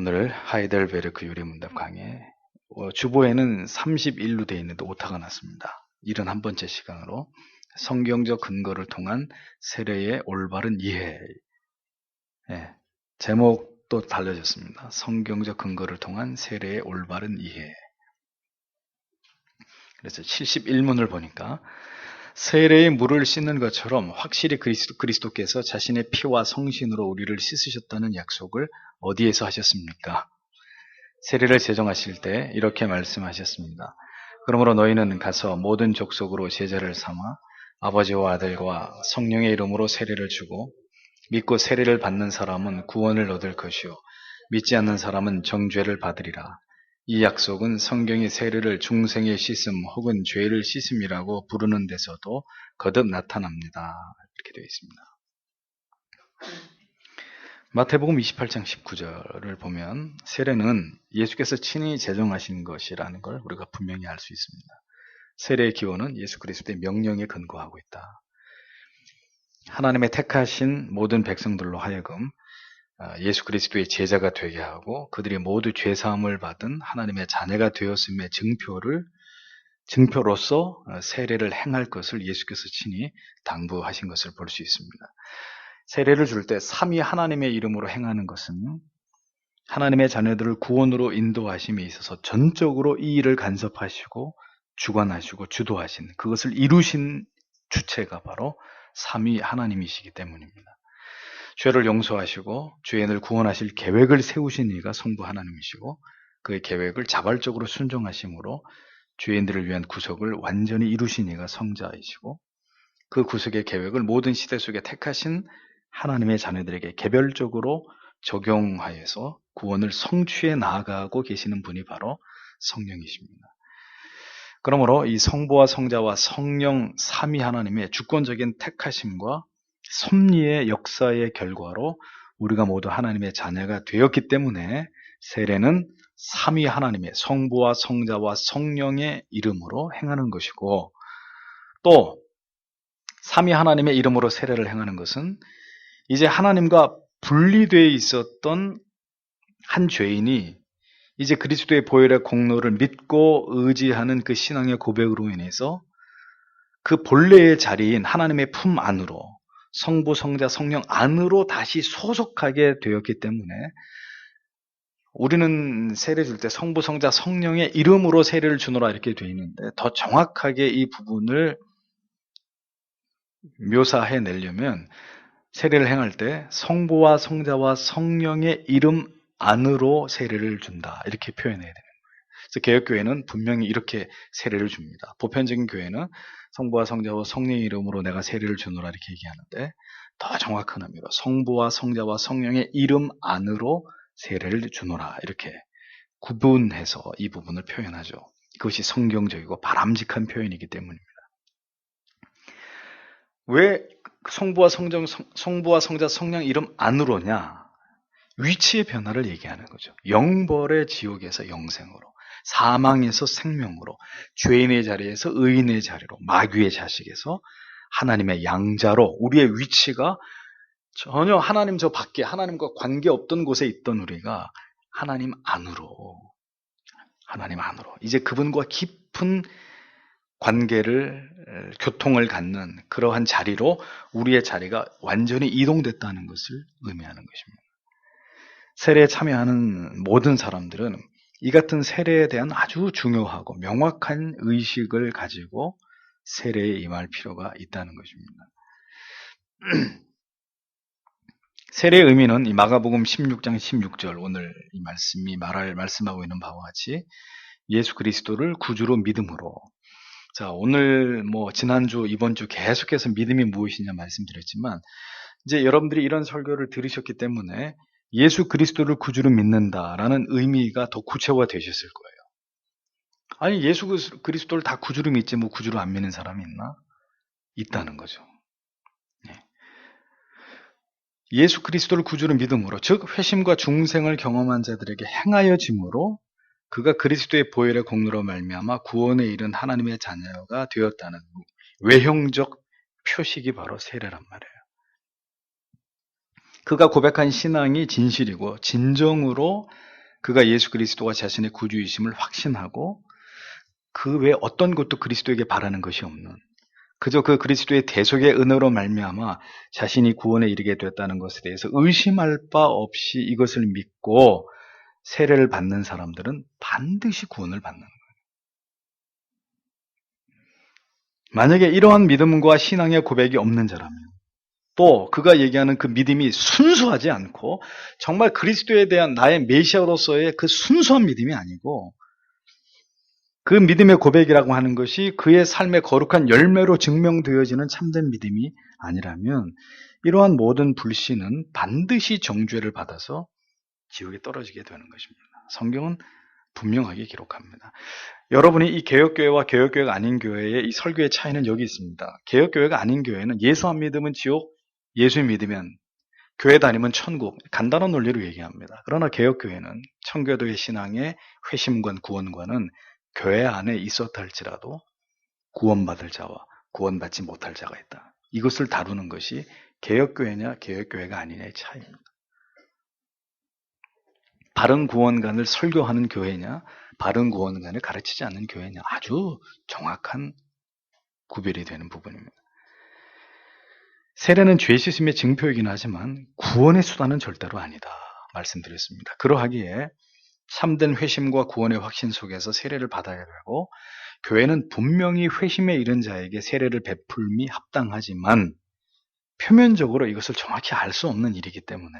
오늘 하이델베르크 유래문답 강의 어, 주보에는 31로 되어 있는데 오타가 났습니다. 71번째 시간으로 성경적 근거를 통한 세례의 올바른 이해 예, 제목도 달려졌습니다. 성경적 근거를 통한 세례의 올바른 이해 그래서 71문을 보니까 세례의 물을 씻는 것처럼 확실히 그리스도, 그리스도께서 자신의 피와 성신으로 우리를 씻으셨다는 약속을 어디에서 하셨습니까? 세례를 제정하실 때 이렇게 말씀하셨습니다. 그러므로 너희는 가서 모든 족속으로 제자를 삼아 아버지와 아들과 성령의 이름으로 세례를 주고 믿고 세례를 받는 사람은 구원을 얻을 것이요 믿지 않는 사람은 정죄를 받으리라. 이 약속은 성경이 세례를 중생의 씻음 혹은 죄를 씻음이라고 부르는 데서도 거듭 나타납니다. 이렇게 되어 있습니다. 마태복음 28장 19절을 보면 세례는 예수께서 친히 제정하신 것이라는 걸 우리가 분명히 알 수 있습니다. 세례의 기원은 예수 그리스도의 명령에 근거하고 있다. 하나님의 택하신 모든 백성들로 하여금 예수 그리스도의 제자가 되게 하고 그들이 모두 죄 사함을 받은 하나님의 자녀가 되었음의 증표를 증표로서 세례를 행할 것을 예수께서 친히 당부하신 것을 볼 수 있습니다. 세례를 줄 때 삼위 하나님의 이름으로 행하는 것은 하나님의 자녀들을 구원으로 인도하심에 있어서 전적으로 이 일을 간섭하시고 주관하시고 주도하신 그것을 이루신 주체가 바로 삼위 하나님이시기 때문입니다. 죄를 용서하시고 죄인을 구원하실 계획을 세우신 이가 성부 하나님이시고 그의 계획을 자발적으로 순종하심으로 죄인들을 위한 구속을 완전히 이루신 이가 성자이시고 그 구속의 계획을 모든 시대 속에 택하신 하나님의 자녀들에게 개별적으로 적용하여서 구원을 성취해 나아가고 계시는 분이 바로 성령이십니다. 그러므로 이 성부와 성자와 성령 삼위 하나님의 주권적인 택하심과 섭리의 역사의 결과로 우리가 모두 하나님의 자녀가 되었기 때문에 세례는 삼위 하나님의 성부와 성자와 성령의 이름으로 행하는 것이고 또 삼위 하나님의 이름으로 세례를 행하는 것은 이제 하나님과 분리되어 있었던 한 죄인이 이제 그리스도의 보혈의 공로를 믿고 의지하는 그 신앙의 고백으로 인해서 그 본래의 자리인 하나님의 품 안으로 성부, 성자, 성령 안으로 다시 소속하게 되었기 때문에 우리는 세례 줄 때 성부, 성자, 성령의 이름으로 세례를 주노라 이렇게 되어 있는데 더 정확하게 이 부분을 묘사해 내려면 세례를 행할 때 성부와 성자와 성령의 이름 안으로 세례를 준다. 이렇게 표현해야 되는 거예요. 그래서 개혁교회는 분명히 이렇게 세례를 줍니다. 보편적인 교회는 성부와 성자와 성령의 이름으로 내가 세례를 주노라 이렇게 얘기하는데 더 정확한 의미로 성부와 성자와 성령의 이름 안으로 세례를 주노라 이렇게 구분해서 이 부분을 표현하죠. 그것이 성경적이고 바람직한 표현이기 때문입니다. 왜 성부와 성정, 성 부와 성자, 성령 이름 안으로냐? 위치의 변화를 얘기하는 거죠. 영벌의 지옥에서 영생으로, 사망에서 생명으로, 죄인의 자리에서 의인의 자리로, 마귀의 자식에서 하나님의 양자로 우리의 위치가 전혀 하나님 저 밖에 하나님과 관계 없던 곳에 있던 우리가 하나님 안으로, 하나님 안으로, 이제 그분과 깊은 관계를 교통을 갖는 그러한 자리로 우리의 자리가 완전히 이동됐다는 것을 의미하는 것입니다. 세례에 참여하는 모든 사람들은 이 같은 세례에 대한 아주 중요하고 명확한 의식을 가지고 세례에 임할 필요가 있다는 것입니다. 세례의 의미는 이 마가복음 16장 16절 오늘 이 말씀이 말할 말씀하고 있는 바와 같이 예수 그리스도를 구주로 믿음으로 자, 오늘 뭐 지난주 이번 주 계속해서 믿음이 무엇이냐 말씀드렸지만 이제 여러분들이 이런 설교를 들으셨기 때문에 예수 그리스도를 구주로 믿는다라는 의미가 더 구체화 되셨을 거예요. 아니 예수 그리스도를 다 구주로 믿지 뭐 구주로 안 믿는 사람이 있나? 있다는 거죠. 네. 예수 그리스도를 구주로 믿음으로 즉 회심과 중생을 경험한 자들에게 행하여 짐으로 그가 그리스도의 보혈의 공로로 말미암아 구원에 이른 하나님의 자녀가 되었다는 외형적 표식이 바로 세례란 말이에요. 그가 고백한 신앙이 진실이고 진정으로 그가 예수 그리스도가 자신의 구주이심을 확신하고 그 외 어떤 것도 그리스도에게 바라는 것이 없는 그저 그 그리스도의 대속의 은혜로 말미암아 자신이 구원에 이르게 됐다는 것에 대해서 의심할 바 없이 이것을 믿고 세례를 받는 사람들은 반드시 구원을 받는 거예요. 만약에 이러한 믿음과 신앙의 고백이 없는 자라면 또 그가 얘기하는 그 믿음이 순수하지 않고 정말 그리스도에 대한 나의 메시아로서의 그 순수한 믿음이 아니고 그 믿음의 고백이라고 하는 것이 그의 삶의 거룩한 열매로 증명되어지는 참된 믿음이 아니라면 이러한 모든 불신은 반드시 정죄를 받아서 지옥에 떨어지게 되는 것입니다. 성경은 분명하게 기록합니다. 여러분이 이 개혁교회와 개혁교회가 아닌 교회의 이 설교의 차이는 여기 있습니다. 개혁교회가 아닌 교회는 예수 안 믿으면 지옥, 예수 믿으면 교회 다니면 천국, 간단한 논리로 얘기합니다. 그러나 개혁교회는 청교도의 신앙의 회심관, 구원관은 교회 안에 있었다 할지라도 구원받을 자와 구원받지 못할 자가 있다. 이것을 다루는 것이 개혁교회냐 개혁교회가 아니냐의 차이입니다. 바른 구원관을 설교하는 교회냐 바른 구원관을 가르치지 않는 교회냐 아주 정확한 구별이 되는 부분입니다. 세례는 죄 씻음의 증표이긴 하지만 구원의 수단은 절대로 아니다 말씀드렸습니다. 그러하기에 참된 회심과 구원의 확신 속에서 세례를 받아야 되고 교회는 분명히 회심에 이른 자에게 세례를 베풀미 합당하지만 표면적으로 이것을 정확히 알 수 없는 일이기 때문에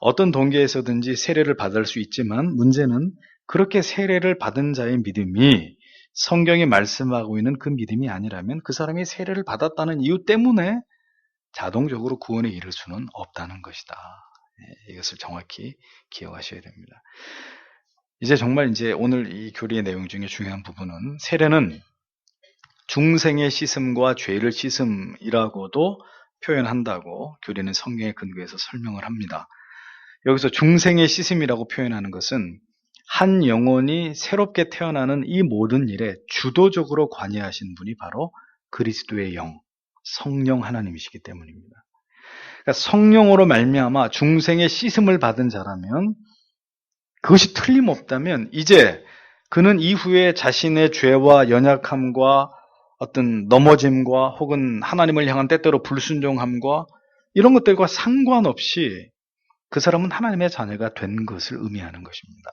어떤 동기에서든지 세례를 받을 수 있지만 문제는 그렇게 세례를 받은 자의 믿음이 성경이 말씀하고 있는 그 믿음이 아니라면 그 사람이 세례를 받았다는 이유 때문에 자동적으로 구원에 이를 수는 없다는 것이다. 예, 이것을 정확히 기억하셔야 됩니다. 이제 정말 이제 오늘 이 교리의 내용 중에 중요한 부분은 세례는 중생의 씻음과 죄를 씻음이라고도 표현한다고 교리는 성경의 근거에서 설명을 합니다. 여기서 중생의 씻음이라고 표현하는 것은 한 영혼이 새롭게 태어나는 이 모든 일에 주도적으로 관여하신 분이 바로 그리스도의 영, 성령 하나님이시기 때문입니다. 그러니까 성령으로 말미암아 중생의 씻음을 받은 자라면 그것이 틀림없다면 이제 그는 이후에 자신의 죄와 연약함과 어떤 넘어짐과 혹은 하나님을 향한 때때로 불순종함과 이런 것들과 상관없이 그 사람은 하나님의 자녀가 된 것을 의미하는 것입니다.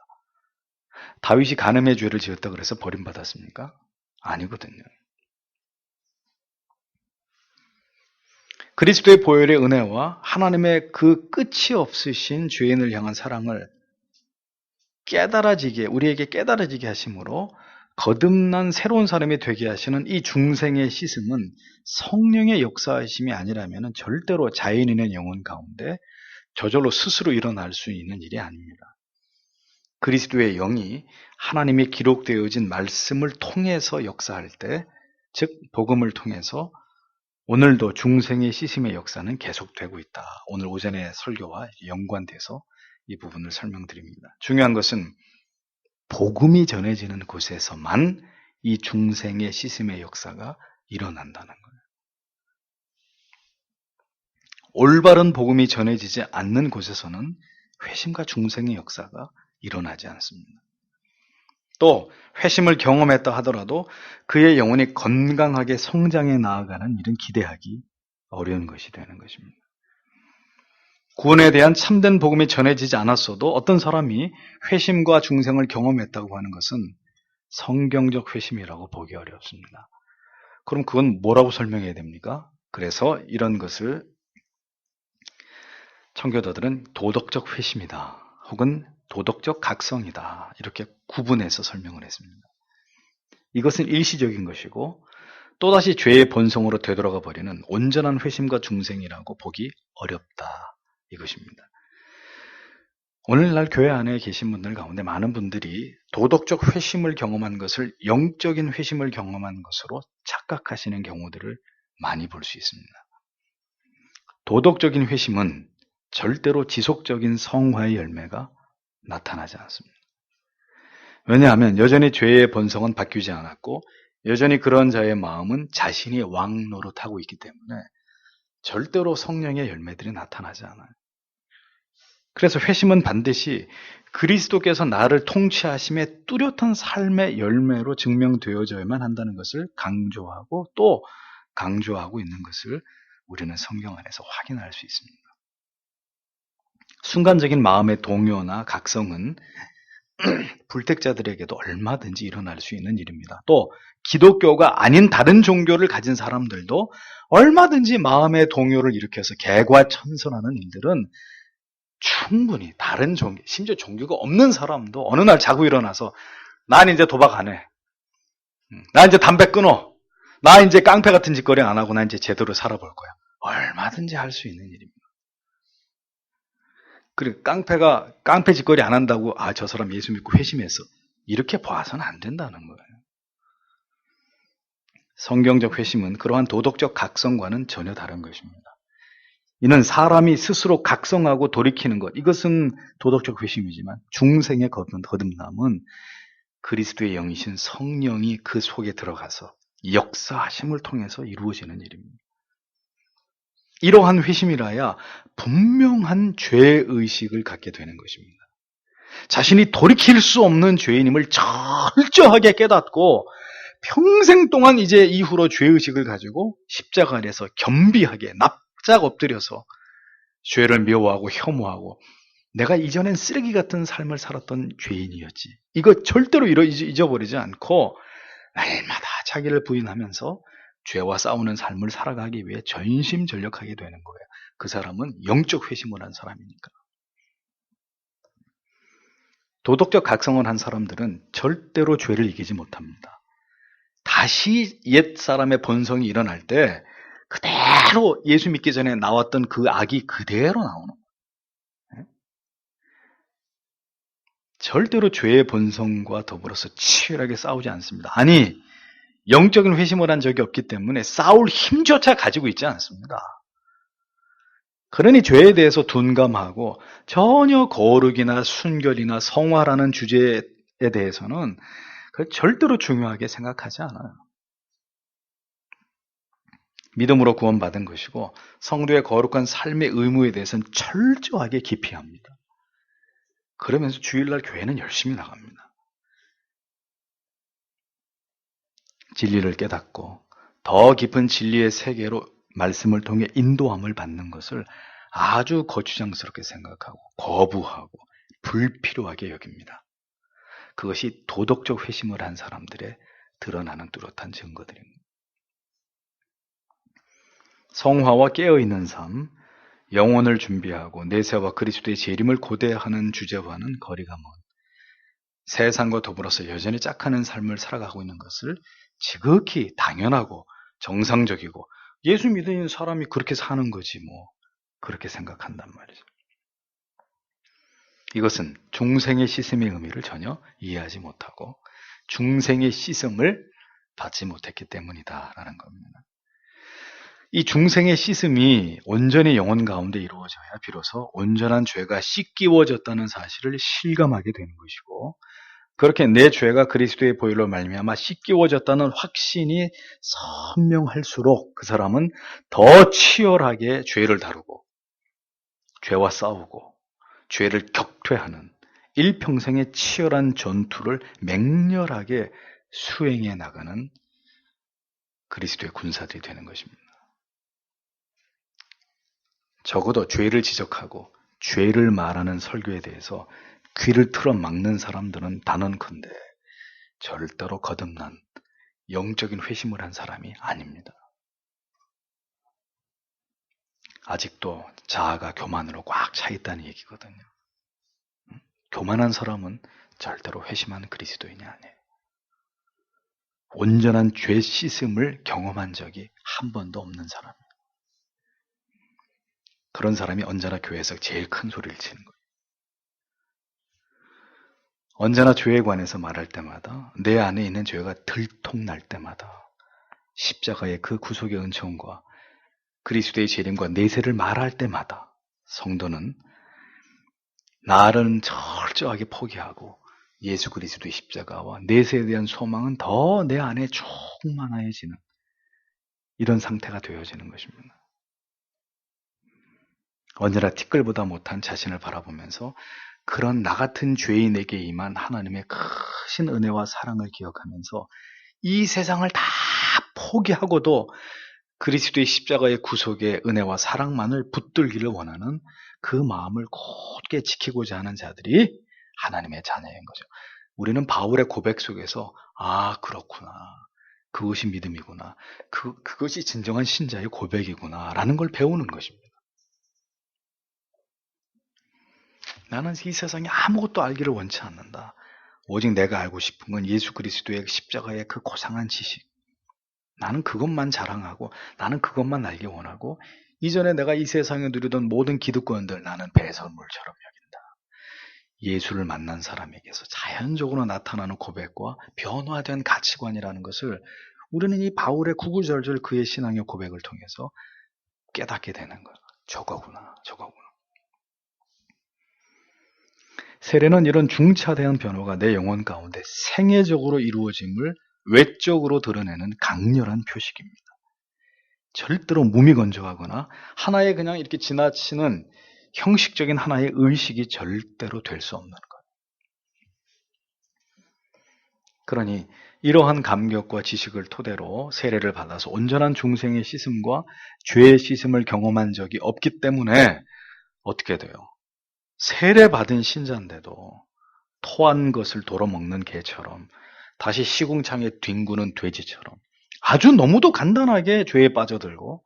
다윗이 간음의 죄를 지었다 그래서 버림받았습니까? 아니거든요. 그리스도의 보혈의 은혜와 하나님의 그 끝이 없으신 죄인을 향한 사랑을 깨달아지게 우리에게 깨달아지게 하심으로 거듭난 새로운 사람이 되게 하시는 이 중생의 씻음은 성령의 역사하심이 아니라면 절대로 자연인의 영혼 가운데 저절로 스스로 일어날 수 있는 일이 아닙니다. 그리스도의 영이 하나님이 기록되어진 말씀을 통해서 역사할 때, 즉 복음을 통해서 오늘도 중생의 시심의 역사는 계속되고 있다. 오늘 오전의 설교와 연관돼서 이 부분을 설명드립니다. 중요한 것은 복음이 전해지는 곳에서만 이 중생의 시심의 역사가 일어난다는 거예요. 올바른 복음이 전해지지 않는 곳에서는 회심과 중생의 역사가 일어나지 않습니다. 또 회심을 경험했다 하더라도 그의 영혼이 건강하게 성장해 나아가는 일은 기대하기 어려운 것이 되는 것입니다. 구원에 대한 참된 복음이 전해지지 않았어도 어떤 사람이 회심과 중생을 경험했다고 하는 것은 성경적 회심이라고 보기 어렵습니다. 그럼 그건 뭐라고 설명해야 됩니까? 그래서 이런 것을 청교도들은 도덕적 회심이다. 혹은 도덕적 각성이다. 이렇게 구분해서 설명을 했습니다. 이것은 일시적인 것이고 또다시 죄의 본성으로 되돌아가 버리는 온전한 회심과 중생이라고 보기 어렵다. 이것입니다. 오늘날 교회 안에 계신 분들 가운데 많은 분들이 도덕적 회심을 경험한 것을 영적인 회심을 경험한 것으로 착각하시는 경우들을 많이 볼 수 있습니다. 도덕적인 회심은 절대로 지속적인 성화의 열매가 나타나지 않습니다. 왜냐하면 여전히 죄의 본성은 바뀌지 않았고 여전히 그런 자의 마음은 자신이 왕 노릇하고 있기 때문에 절대로 성령의 열매들이 나타나지 않아요. 그래서 회심은 반드시 그리스도께서 나를 통치하심의 뚜렷한 삶의 열매로 증명되어져야만 한다는 것을 강조하고 또 강조하고 있는 것을 우리는 성경 안에서 확인할 수 있습니다. 순간적인 마음의 동요나 각성은 불택자들에게도 얼마든지 일어날 수 있는 일입니다. 또 기독교가 아닌 다른 종교를 가진 사람들도 얼마든지 마음의 동요를 일으켜서 개과천선하는 일들은 충분히 다른 종교, 심지어 종교가 없는 사람도 어느 날 자고 일어나서 난 이제 도박 안 해. 음, 나 이제 담배 끊어. 나 이제 깡패 같은 짓거리 안 하고 나 이제 제대로 살아볼 거야. 얼마든지 할 수 있는 일입니다. 그리고 깡패가 깡패 짓거리 안 한다고 아 저 사람 예수 믿고 회심했어. 이렇게 봐서는 안 된다는 거예요. 성경적 회심은 그러한 도덕적 각성과는 전혀 다른 것입니다. 이는 사람이 스스로 각성하고 돌이키는 것. 이것은 도덕적 회심이지만 중생의 거듭남은 그리스도의 영이신 성령이 그 속에 들어가서 역사하심을 통해서 이루어지는 일입니다. 이러한 회심이라야 분명한 죄의식을 갖게 되는 것입니다. 자신이 돌이킬 수 없는 죄인임을 철저하게 깨닫고 평생 동안 이제 이후로 죄의식을 가지고 십자가 아래서 겸비하게 납작 엎드려서 죄를 미워하고 혐오하고 내가 이전엔 쓰레기 같은 삶을 살았던 죄인이었지. 이거 절대로 잊어버리지 않고 날마다 자기를 부인하면서 죄와 싸우는 삶을 살아가기 위해 전심전력하게 되는 거예요. 그 사람은 영적 회심을 한 사람이니까. 도덕적 각성을 한 사람들은 절대로 죄를 이기지 못합니다. 다시 옛 사람의 본성이 일어날 때 그대로 예수 믿기 전에 나왔던 그 악이 그대로 나오는 거예요. 예? 절대로 죄의 본성과 더불어서 치열하게 싸우지 않습니다. 아니, 영적인 회심을 한 적이 없기 때문에 싸울 힘조차 가지고 있지 않습니다. 그러니 죄에 대해서 둔감하고 전혀 거룩이나 순결이나 성화라는 주제에 대해서는 절대로 중요하게 생각하지 않아요. 믿음으로 구원받은 것이고 성도의 거룩한 삶의 의무에 대해서는 철저하게 기피합니다. 그러면서 주일날 교회는 열심히 나갑니다. 진리를 깨닫고 더 깊은 진리의 세계로 말씀을 통해 인도함을 받는 것을 아주 거추장스럽게 생각하고 거부하고 불필요하게 여깁니다. 그것이 도덕적 회심을 한 사람들의 드러나는 뚜렷한 증거들입니다. 성화와 깨어있는 삶, 영혼을 준비하고 내세와 그리스도의 재림을 고대하는 주제와는 거리가 먼 세상과 더불어서 여전히 짝하는 삶을 살아가고 있는 것을 지극히 당연하고 정상적이고 예수 믿는 사람이 그렇게 사는 거지 뭐 그렇게 생각한단 말이죠. 이것은 중생의 시슴의 의미를 전혀 이해하지 못하고 중생의 시슴을 받지 못했기 때문이다라는 겁니다. 이 중생의 씻음이 온전히 영혼 가운데 이루어져야 비로소 온전한 죄가 씻기워졌다는 사실을 실감하게 되는 것이고 그렇게 내 죄가 그리스도의 보혈로 말미암아 씻기워졌다는 확신이 선명할수록 그 사람은 더 치열하게 죄를 다루고 죄와 싸우고 죄를 격퇴하는 일평생의 치열한 전투를 맹렬하게 수행해 나가는 그리스도의 군사들이 되는 것입니다. 적어도 죄를 지적하고 죄를 말하는 설교에 대해서 귀를 틀어 막는 사람들은 단언컨대 절대로 거듭난 영적인 회심을 한 사람이 아닙니다. 아직도 자아가 교만으로 꽉 차 있다는 얘기거든요. 교만한 사람은 절대로 회심한 그리스도인이 아니에요. 온전한 죄 씻음을 경험한 적이 한 번도 없는 사람이에요. 그런 사람이 언제나 교회에서 제일 큰 소리를 치는 거예요. 언제나 죄에 관해서 말할 때마다 내 안에 있는 죄가 들통날 때마다 십자가의 그 구속의 은총과 그리스도의 재림과 내세를 말할 때마다 성도는 나를 철저하게 포기하고 예수 그리스도의 십자가와 내세에 대한 소망은 더 내 안에 충만해지는 이런 상태가 되어지는 것입니다. 언제나 티끌보다 못한 자신을 바라보면서 그런 나 같은 죄인에게 임한 하나님의 크신 은혜와 사랑을 기억하면서 이 세상을 다 포기하고도 그리스도의 십자가의 구속의 은혜와 사랑만을 붙들기를 원하는 그 마음을 곧게 지키고자 하는 자들이 하나님의 자녀인 거죠. 우리는 바울의 고백 속에서 아 그렇구나 그것이 믿음이구나 그 그것이 진정한 신자의 고백이구나라는 걸 배우는 것입니다. 나는 이 세상에 아무것도 알기를 원치 않는다. 오직 내가 알고 싶은 건 예수 그리스도의 십자가의 그 고상한 지식. 나는 그것만 자랑하고 나는 그것만 알기 원하고 이전에 내가 이 세상에 누리던 모든 기득권들 나는 배설물처럼 여긴다. 예수를 만난 사람에게서 자연적으로 나타나는 고백과 변화된 가치관이라는 것을 우리는 이 바울의 구구절절 그의 신앙의 고백을 통해서 깨닫게 되는 거야. 저거구나, 저거구나. 세례는 이런 중차대한 변화가 내 영혼 가운데 생애적으로 이루어짐을 외적으로 드러내는 강렬한 표식입니다. 절대로 무미건조하거나 하나의 그냥 이렇게 지나치는 형식적인 하나의 의식이 절대로 될 수 없는 것. 그러니 이러한 감격과 지식을 토대로 세례를 받아서 온전한 중생의 씻음과 죄의 씻음을 경험한 적이 없기 때문에 어떻게 돼요? 세례 받은 신자인데도 토한 것을 도로먹는 개처럼 다시 시궁창에 뒹구는 돼지처럼 아주 너무도 간단하게 죄에 빠져들고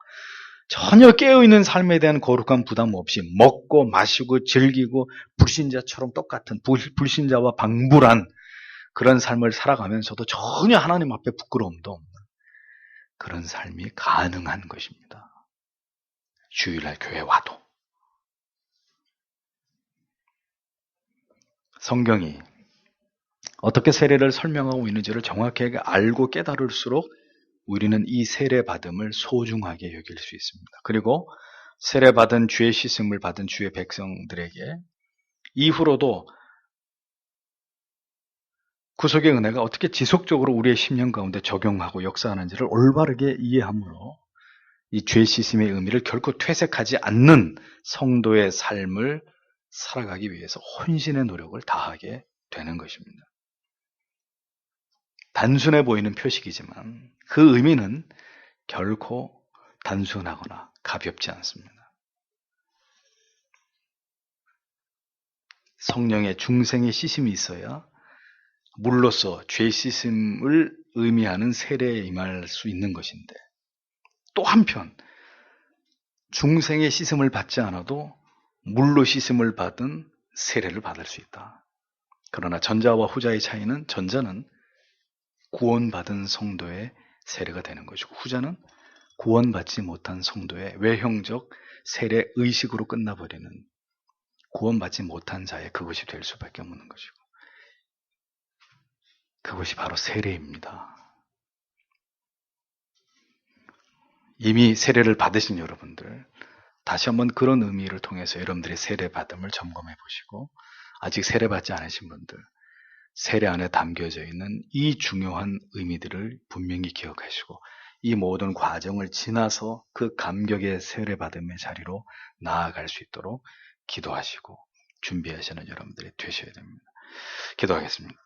전혀 깨어있는 삶에 대한 거룩한 부담 없이 먹고 마시고 즐기고 불신자처럼 똑같은 불, 신자와 방불한 그런 삶을 살아가면서도 전혀 하나님 앞에 부끄러움도 없는 그런 삶이 가능한 것입니다. 주일날 교회 와도. 성경이 어떻게 세례를 설명하고 있는지를 정확하게 알고 깨달을수록 우리는 이 세례 받음을 소중하게 여길 수 있습니다. 그리고 세례 받은 죄 씻음을 받은 주의 백성들에게 이후로도 구속의 은혜가 어떻게 지속적으로 우리의 심령 가운데 적용하고 역사하는지를 올바르게 이해함으로 이죄 씻음의 의미를 결코 퇴색하지 않는 성도의 삶을 살아가기 위해서 혼신의 노력을 다하게 되는 것입니다. 단순해 보이는 표식이지만 그 의미는 결코 단순하거나 가볍지 않습니다. 성령의 중생의 시심이 있어야 물로써 죄 씻음을 의미하는 세례에 임할 수 있는 것인데 또 한편 중생의 씻음을 받지 않아도 물로 씻음을 받은 세례를 받을 수 있다. 그러나 전자와 후자의 차이는 전자는 구원받은 성도의 세례가 되는 것이고 후자는 구원받지 못한 성도의 외형적 세례 의식으로 끝나버리는 구원받지 못한 자의 그것이 될 수밖에 없는 것이고 그것이 바로 세례입니다. 이미 세례를 받으신 여러분들 다시 한번 그런 의미를 통해서 여러분들의 세례 받음을 점검해 보시고 아직 세례 받지 않으신 분들 세례 안에 담겨져 있는 이 중요한 의미들을 분명히 기억하시고 이 모든 과정을 지나서 그 감격의 세례 받음의 자리로 나아갈 수 있도록 기도하시고 준비하시는 여러분들이 되셔야 됩니다. 기도하겠습니다.